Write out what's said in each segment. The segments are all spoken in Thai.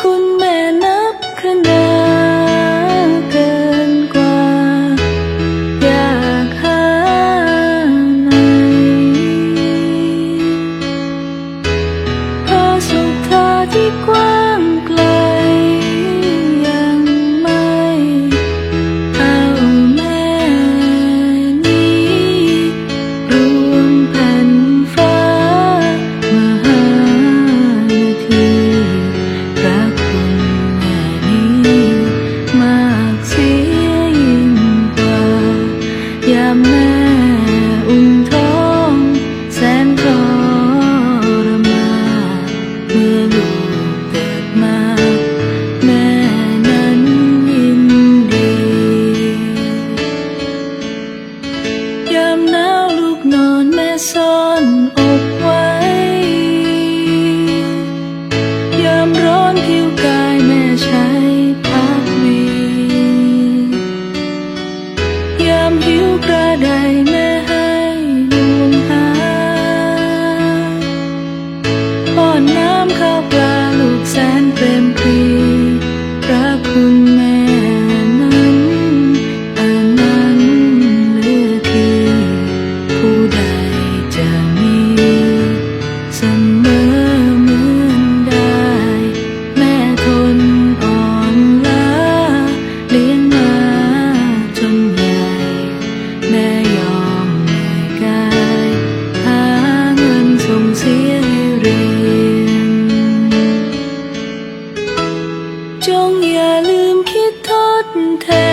คุณแม่นับคะแนน ข้าวปลาลูกแสนเปรมปรี thế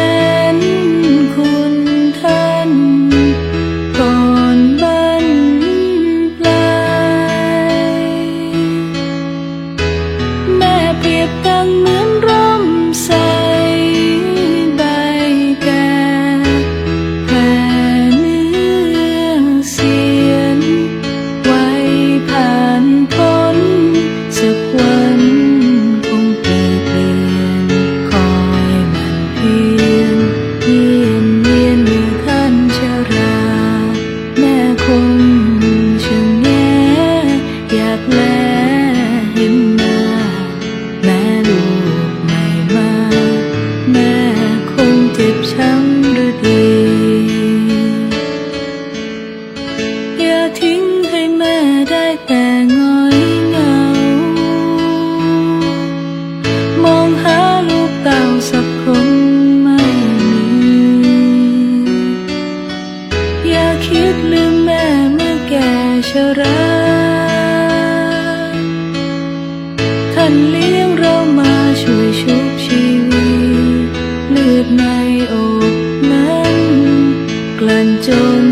รัก ท่านเลี้ยงเรามาช่วยชุบชีวิต เลือดในอกนั้น กลั่นจน